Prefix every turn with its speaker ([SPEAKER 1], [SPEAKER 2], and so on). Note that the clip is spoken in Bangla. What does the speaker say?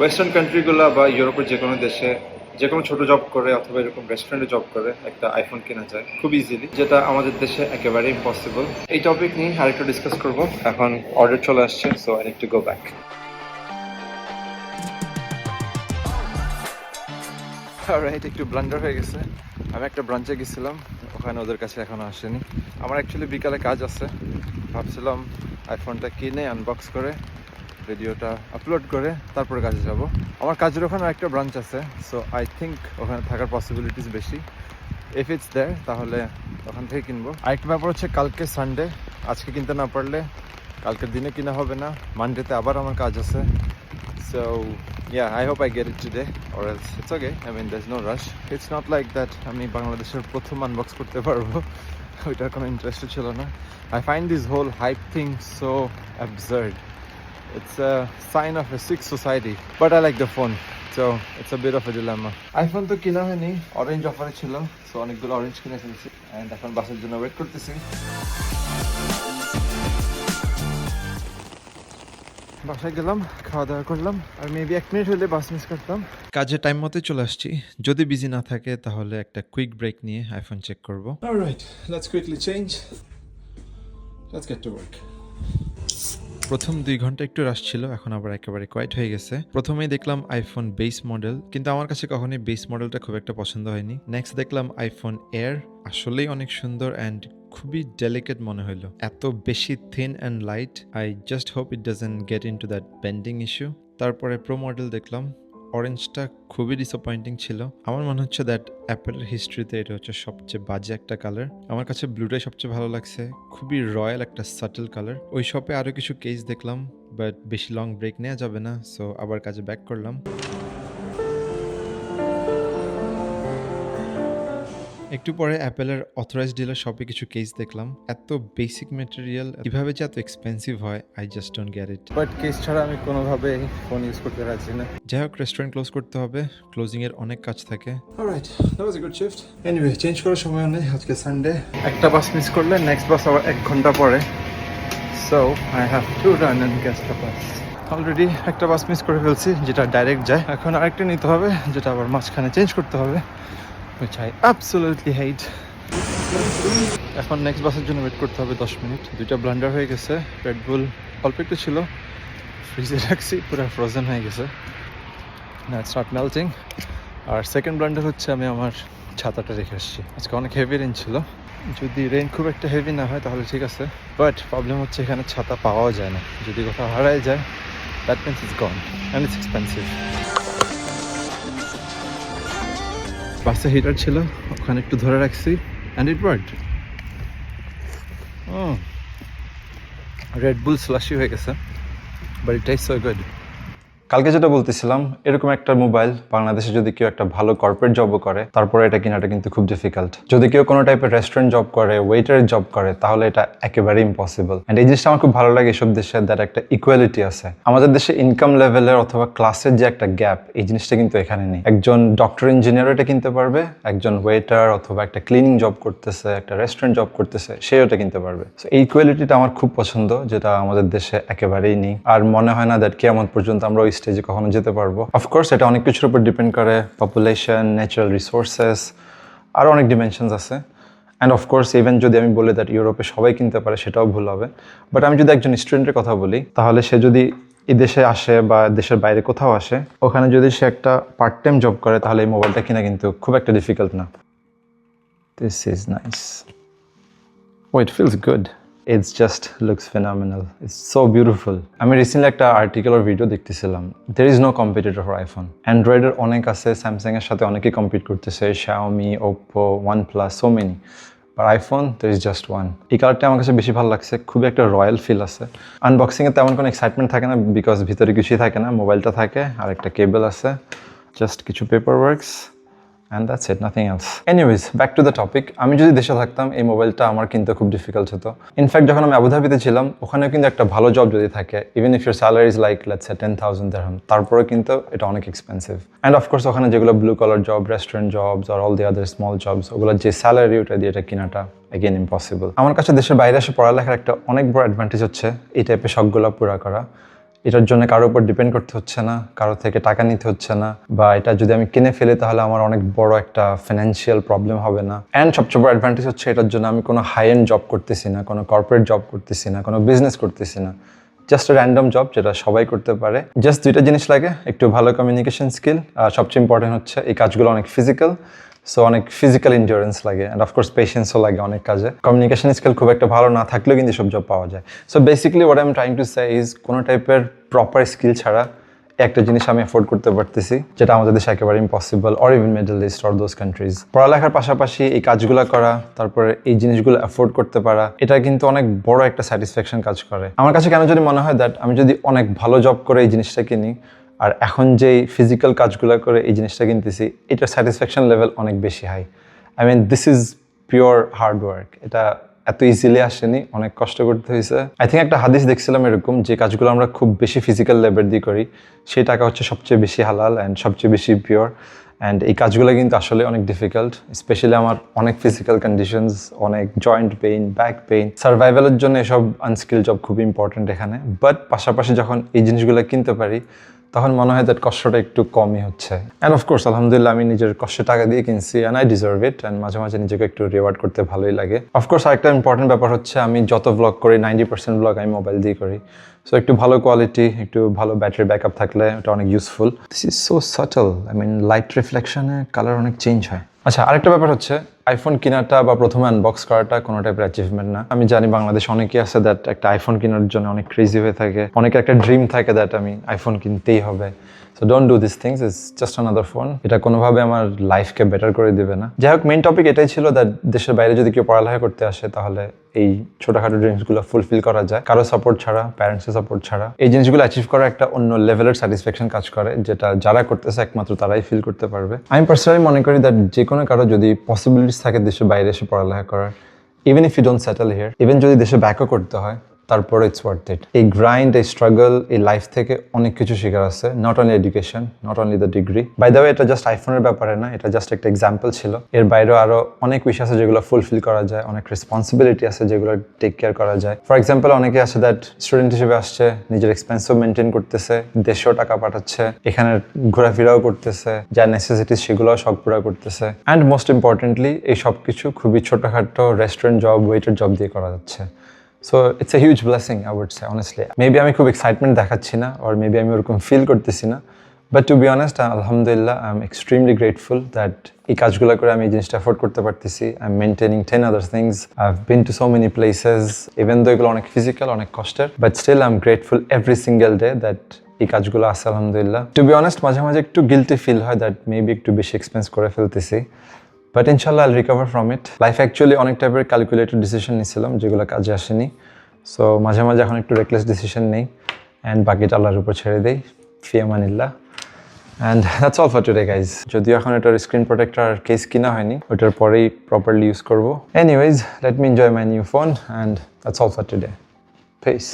[SPEAKER 1] ওয়েস্টার্ন কান্ট্রিগুলো বা ইউরোপের যে কোনো দেশে যে কোনো ছোট জব করে অথবা এরকম রেস্টুরেন্টে জব করে একটা আইফোন কেনা যায়, খুব ইজিলি যেটা আমাদের দেশে একেবারে ইম্পসিবল এই টপিক নিয়ে আরেকটু ডিসকাস করব। এখন অর্ডার চলে আসছে so I need to go back right একটু ব্লান্ডার হয়ে গেছে। আমি একটা ব্রাঞ্চে গেছিলাম, ওখানে ওদের কাছে এখনও আসেনি। আমার অ্যাকচুয়ালি বিকালে কাজ আছে। ভাবছিলাম আইফোনটা কিনে আনবক্স করে ভিডিওটা আপলোড করে তারপরে কাজে যাব। আমার কাজের ওখানে একটা ব্রাঞ্চ আছে সো আই থিঙ্ক ওখানে থাকার পসিবিলিটিস বেশি। এফ ইটস দেয় তাহলে ওখান থেকে কিনবো। আরেকটা ব্যাপার হচ্ছে কালকে সানডে আজকে কিনতে না পারলে কালকের দিনে কিনা হবে না মানডেতে আবার আমার কাজ আছে। So yeah, i hope i get it today, or else it's okay. I mean, there's no rush. It's not like that আমি বাংলাদেশের প্রথম আনবক্স করতে পারব। ওইটার কোনো ইন্টারেস্ট ছিল না। I find this whole hype thing so absurd. It's a sign of a sick society but i like the phone so it's a bit of a dilemma. IPhone তো কিনা হয়নি অরেঞ্জ অফারে ছিল সো অনেকগুলো অরেঞ্জ কিনে ফেলেছি এন্ড এখন বাসের জন্য ওয়েট করতেছি। বাসায় গেলাম খাওয়া দাওয়া করলাম আর মেবি এক মিনিট হলে বাস মিস করতাম।
[SPEAKER 2] কাজে টাইম মতো চলে আসছি। যদি বিজি না থাকে তাহলে একটা কুইক ব্রেক নিয়ে আইফোন চেক করব।
[SPEAKER 1] Alright, let's quickly change. Let's get to work.
[SPEAKER 2] প্রথম দুই ঘণ্টা একটু রাশ ছিল, এখন আবার একেবারে কোয়াইট হয়ে গেছে। প্রথমেই দেখলাম আইফোন বেস মডেল কিন্তু আমার কাছে কখনোই বেস মডেলটা খুব একটা পছন্দ হয়নি। নেক্সট দেখলাম আইফোন এয়ার আসলেই অনেক সুন্দর অ্যান্ড খুবই ডেলিকেট মনে হলো এত বেশি thin and light I just hope it doesn't get into that pending issue তারপরে প্রো মডেল দেখলাম অরেঞ্জটা খুবই ডিসঅ্যাপয়েন্টিং ছিল। আমার মনে হচ্ছে দ্যাট অ্যাপেলের হিস্ট্রিতে এটা হচ্ছে সবচেয়ে বাজে একটা কালার আমার কাছে ব্লুটাই সবচেয়ে ভালো লাগছে। খুবই রয়্যাল একটা সাটেল কালার ওই শপে আরও কিছু কেস দেখলাম বাট বেশি লং ব্রেক নেওয়া যাবে না সো আবার কাজে ব্যাক করলাম। একটু পরে অ্যাপেলের অথরাইজ ডিলার শপে কিছু কেস দেখলাম। এত বেসিক মেটেরিয়াল কীভাবে যে এত এক্সপেন্সিভ হয় I just don't get it
[SPEAKER 1] but case ছাড়া আমি কোনোভাবে ফোন ইউজ করতে পারছি না।
[SPEAKER 2] যাই হোক রেস্টুরেন্ট ক্লোজ করতে হবে। ক্লোজিং এর অনেক কাজ থাকে।
[SPEAKER 1] Alright that was a good shift anyway change করার সময় নেই আজকে সানডে একটা বাস মিস করলে নেক্সট বাস আবার এক ঘণ্টা পরে। So I have to run and catch the bus already একটা বাস মিস করে ফেলছি যেটা ডাইরেক্ট যায়। এখন আরেকটা নিতে হবে যেটা আবার মাঝখানে চেঞ্জ করতে হবে। Which I absolutely hate. এখন নেক্সট বাসের জন্য ওয়েট করতে হবে দশ মিনিট দুইটা ব্লান্ডার হয়ে গেছে। রেড বুল অল্প একটু ছিল। ফ্রিজে রাখছি পুরো ফ্রোজেন হয়ে গেছে। না ইটস নট মেল্টিং আর সেকেন্ড ব্লান্ডার হচ্ছে আমি আমার ছাতাটা রেখে আসছি। আজকে অনেক হেভি রেন ছিল। যদি রেন খুব একটা হেভি না হয় তাহলে ঠিক আছে। বাট প্রবলেম হচ্ছে এখানে ছাতা পাওয়াও যায় না। যদি কোথাও হারায় যায় that means it's gone and it's expensive বাসে হিটার ছিল, ওখানে একটু ধরে রাখছি and it word Red Bull slushy হয়ে গেছে but it tastes so good
[SPEAKER 3] কালকে যেটা বলতেছিলাম, এরকম একটা মোবাইল বাংলাদেশে যদি কেউ একটা ভালো কর্পোরেট জবও করে, তারপরে এটা কেনাটা কিন্তু খুব ডিফিকাল্ট যদি কেউ কোনো টাইপের রেস্টুরেন্ট জব করে ওয়েটারের জব করে, তাহলে এটা একেবারে ইম্পসিবল অ্যান্ড এই জিনিসটা আমার খুব ভালো লাগে এসব দেশে দ্যাট একটা ইকুয়ালিটি আছে। আমাদের দেশে ইনকাম লেভেলের অথবা ক্লাসের যে একটা গ্যাপ এই জিনিসটা কিন্তু এখানে নেই। একজন ডক্টর ইঞ্জিনিয়ার এটা কিনতে পারবে, একজন ওয়েটার অথবা একটা ক্লিনিং জব করতেছে, একটা রেস্টুরেন্ট জব করতেছে, সে ওটা কিনতে পারবে। So এই ইকুয়ালিটিটা আমার খুব পছন্দ, যেটা আমাদের দেশে একেবারেই নেই। আর মনে হয় না দ্যাট কেমন পর্যন্ত আমরা ওই স্টেজে কখনো যেতে পারব। অফকোর্স এটা অনেক কিছুর উপর ডিপেন্ড করে পপুলেশন ন্যাচারাল রিসোর্সেস আরও অনেক ডিমেনশনস আছে। অ্যান্ড অফকোর্স ইভেন যদি আমি বলি দ্যাট ইউরোপে সবাই কিনতে পারে, সেটাও ভুল হবে। বাট আমি যদি একজন স্টুডেন্টের কথা বলি, তাহলে সে যদি এই দেশে আসে বা দেশের বাইরে কোথাও আসে, ওখানে যদি সে একটা পার্ট টাইম জব করে, তাহলে এই মোবাইলটা কিনা কিন্তু খুব একটা ডিফিকাল্ট না। This is nice oh it feels good it's just looks phenomenal it's so beautiful আমি রিসেন্টলি একটা আর্টিকেল আর ভিডিও দেখতেছিলাম। There is no competitor for iPhone অ্যান্ড্রয়েডের অনেক আছে স্যামসাংয়ের সাথে অনেকেই কম্পিট করতেছে Xiaomi Oppo OnePlus so many R iPhone there is just one এই কালারটা আমার কাছে বেশি ভালো লাগছে। খুবই একটা রয়্যাল ফিল আছে। আনবক্সিংয়ে তেমন কোনো এক্সাইটমেন্ট থাকে না বিকজ ভিতরে কিছুই থাকে না মোবাইলটা থাকে আর একটা কেবল আছে জাস্ট কিছু paper works and that's it nothing else anyways back to the topic আমি যদি দেশে থাকতাম, এই মোবাইলটা আমার কিনতে খুব ডিফিকাল্ট হতো। ইনফ্যাক্ট যখন আমি আবুধাবিতে ছিলাম, ওখানেও কিন্তু একটা ভালো জব যদি থাকে even if your salary is like let's ten thousand দেড়হাম তারপরে কিন্তু এটা অনেক এক্সপেন্সিভ অ্যান্ড অফকোর্স ওখানে যেগুলো blue colour job restaurant jobs R all the other small jobs ওগুলো যে স্যালারি ওটা দিয়ে এটা কেনাটা এগেন ইম্পসিবল আমার কাছে দেশের বাইরে এসে পড়ালেখার একটা অনেক বড় অ্যাডভান্টেজ হচ্ছে, এই টাইপের শখগুলো পুরা করা। এটার জন্য কারোর উপর ডিপেন্ড করতে হচ্ছে না কারও থেকে টাকা নিতে হচ্ছে না, বা এটা যদি আমি কিনে ফেলি তাহলে আমার অনেক বড় একটা ফিনান্সিয়াল প্রবলেম হবে না। অ্যান্ড সবচেয়ে বড় অ্যাডভান্টেজ হচ্ছে এটার জন্য আমি কোনো হাই এন্ড জব করতেছি না, কোনো কর্পোরেট জব করতেছি না, কোনো বিজনেস করতেছি না। জাস্ট র্যান্ডম জব যেটা সবাই করতে পারে। জাস্ট দুইটা জিনিস লাগে, একটু ভালো কমিউনিকেশন স্কিল আর সবচেয়ে ইম্পর্টেন্ট হচ্ছে এই কাজগুলো অনেক ফিজিক্যাল সো অনেক ফিজিক্যাল ইন্ডিওরেন্স লাগে অ্যান্ড অফকোর্স পেশেন্সও লাগে অনেক কাজে। কমিউনিকেশন স্কিল খুব একটা ভালো না থাকলেও কিন্তু সব জব পাওয়া যায়। So basically what I am trying to say is কোনো টাইপের প্রপার স্কিল ছাড়া একটা জিনিস আমি অ্যাফোর্ড করতে পারতেছি, যেটা আমাদের দেশে একেবারে impossible or even Middle East or those countries পড়ালেখার পাশাপাশি এই কাজগুলো করা, তারপরে এই জিনিসগুলো অ্যাফোর্ড করতে পারা, এটা কিন্তু অনেক বড় একটা স্যাটিসফ্যাকশন কাজ করে। আমার কাছে কেন যদি মনে হয় দ্যাট আমি যদি অনেক ভালো জব করে এই জিনিসটা কিনি আর এখন যেই ফিজিক্যাল কাজগুলো করে এই জিনিসটা কিনতেছি, এটার স্যাটিসফ্যাকশন লেভেল অনেক বেশি high I mean this is pure hard work এটা এত ইজিলি আসেনি, অনেক কষ্ট করতে হয়েছে আই থিঙ্ক একটা হাদিস দেখছিলাম এরকম, যে কাজগুলো আমরা খুব বেশি ফিজিক্যাল লেবার দিয়ে করি, সেই টাকা হচ্ছে সবচেয়ে বেশি হালাল অ্যান্ড সবচেয়ে বেশি পিওর অ্যান্ড এই কাজগুলো কিন্তু আসলে অনেক ডিফিকাল্ট স্পেশালি আমার অনেক ফিজিক্যাল কন্ডিশনস অনেক জয়েন্ট পেইন ব্যাক পেইন সার্ভাইভালের জন্য এসব আনস্কিল জব খুব ইম্পর্টেন্ট এখানে। বাট পাশাপাশি যখন এই জিনিসগুলো কিনতে পারি তখন মনে হয় দ্যাট কষ্টটা একটু কমই হচ্ছে। অ্যান্ড অফকোর্স আলহামদুলিল্লাহ, আমি নিজের কষ্টের টাকা দিয়ে কিনছি and I deserve it and মাঝে মাঝে নিজেকে একটু রিওয়ার্ড করতে ভালোই লাগে। অফকোর্স আরেকটা ইম্পর্টেন্ট ব্যাপার হচ্ছে, আমি যত ব্লগ করি নাইনটি পার্সেন্ট ব্লগ আমি মোবাইল দিয়ে করি। সো একটু ভালো কোয়ালিটি একটু ভালো ব্যাটারি ব্যাকআপ থাকলে ওটা অনেক useful this is so subtle I mean light রিফ্লেকশনে colour অনেক চেঞ্জ হয়। আচ্ছা আরেকটা ব্যাপার হচ্ছে আইফোন কেনাটা বা প্রথমে আনবক্স করাটা কোনো টাইপের অ্যাচিভমেন্ট না। আমি জানি বাংলাদেশ অনেকেই আছে দ্যাট একটা আইফোন কেনার জন্য অনেক ক্রেজি হয়ে থাকে। অনেকের একটা ড্রিম থাকে দ্যাট আমি আইফোন কিনতেই হবে। So don't do this things is just another phone এটা কোনোভাবে আমার লাইফকে বেটার করে দিবে না। যাই হোক মেন টপিক এটাই ছিল দ্যাট দেশের বাইরে যদি কেউ পড়ালেখা করতে আসে, তাহলে এই ছোটখাটো ড্রিমসগুলো ফুলফিল করা যায়। কারও সাপোর্ট ছাড়া প্যারেন্টসের সাপোর্ট ছাড়া। এই জিনিসগুলো অ্যাচিভ করা একটা অন্য লেভেলের স্যাটিসফ্যাকশন কাজ করে, যেটা যারা করতেছে একমাত্র তারাই ফিল করতে পারবে। আমি পার্সোনালি মনে করি দ্যাট যে কোনো কারও যদি পসিবিলিটিস থাকে দেশে বাইরে এসে পড়ালেখা করার even if you don't settle here even যদি দেশে ব্যাকও করতে হয় তারপরে ইটস ওয়ার্থ ইট এই গ্রাইন্ড এই স্ট্রাগল এই লাইফ থেকে অনেক কিছু শেখার আছে not only education not only the degree by the এটা জাস্ট আইফোনের ব্যাপারে না, এটা জাস্ট একটা এক্সাম্পল ছিল। এর বাইরেও আরও অনেক বিষয় আছে যেগুলো ফুলফিল করা যায়, অনেক রেসপন্সিবিলিটি আছে যেগুলো টেক কেয়ার করা যায়। ফর এক্সাম্পল অনেকে আছে দ্যাট স্টুডেন্ট হিসেবে আসছে, নিজের এক্সপেন্সও মেনটেন করতেছে, দেশেও টাকা পাঠাচ্ছে, এখানে ঘোরাফেরাও করতেছে, যা নেসেসিটিস সেগুলোও শখ পুরা করতেছে। অ্যান্ড মোস্ট ইম্পর্টেন্টলি এই সব কিছু খুবই ছোটখাটো রেস্টুরেন্ট জব ওয়েটার জব দিয়ে করা যাচ্ছে। So it's a huge blessing I would say honestly maybe আমি খুব এক্সাইটমেন্ট দেখাচ্ছি না আর মেবি আমি ওরকম ফিল করতেছি না. বাট টু বি অনেস্ট আলহামদুলিল্লাহ I am extremely grateful that এই কাজগুলো করে আমি এই জিনিসটা অ্যাফোর্ড করতে পারতেছি। I am maintaining ten other things I have been to so many places even though এগুলো অনেক ফিজিক্যাল অনেক কষ্টের but still I am grateful every single day that এই কাজগুলো আছে, আলহামদুলিল্লাহ। টু বি অনেস্ট মাঝে মাঝে একটু গিলটি ফিল হয় দ্যাট মেবি একটু বেশি এক্সপেন্স করে ফেলতেছি। বাট ইনশাল্লাহ I'll recover from it life actually অনেক টাইপের ক্যালকুলেটেড ডিসিশন নিয়েছিলাম যেগুলো কাজে আসেনি। সো মাঝে মাঝে এখন একটু রেকলেস ডিসিশন নেই। অ্যান্ড বাকিটা আল্লাহর উপর ছেড়ে দেই। ফিয়ামানিল্লাহ and that's all for today guys যদিও এখন এটার স্ক্রিন প্রোটেক্টর কেস কিনা হয়নি, ওটার পরেই প্রপারলি ইউজ করব। Anyways let me enjoy my new phone and that's all for today peace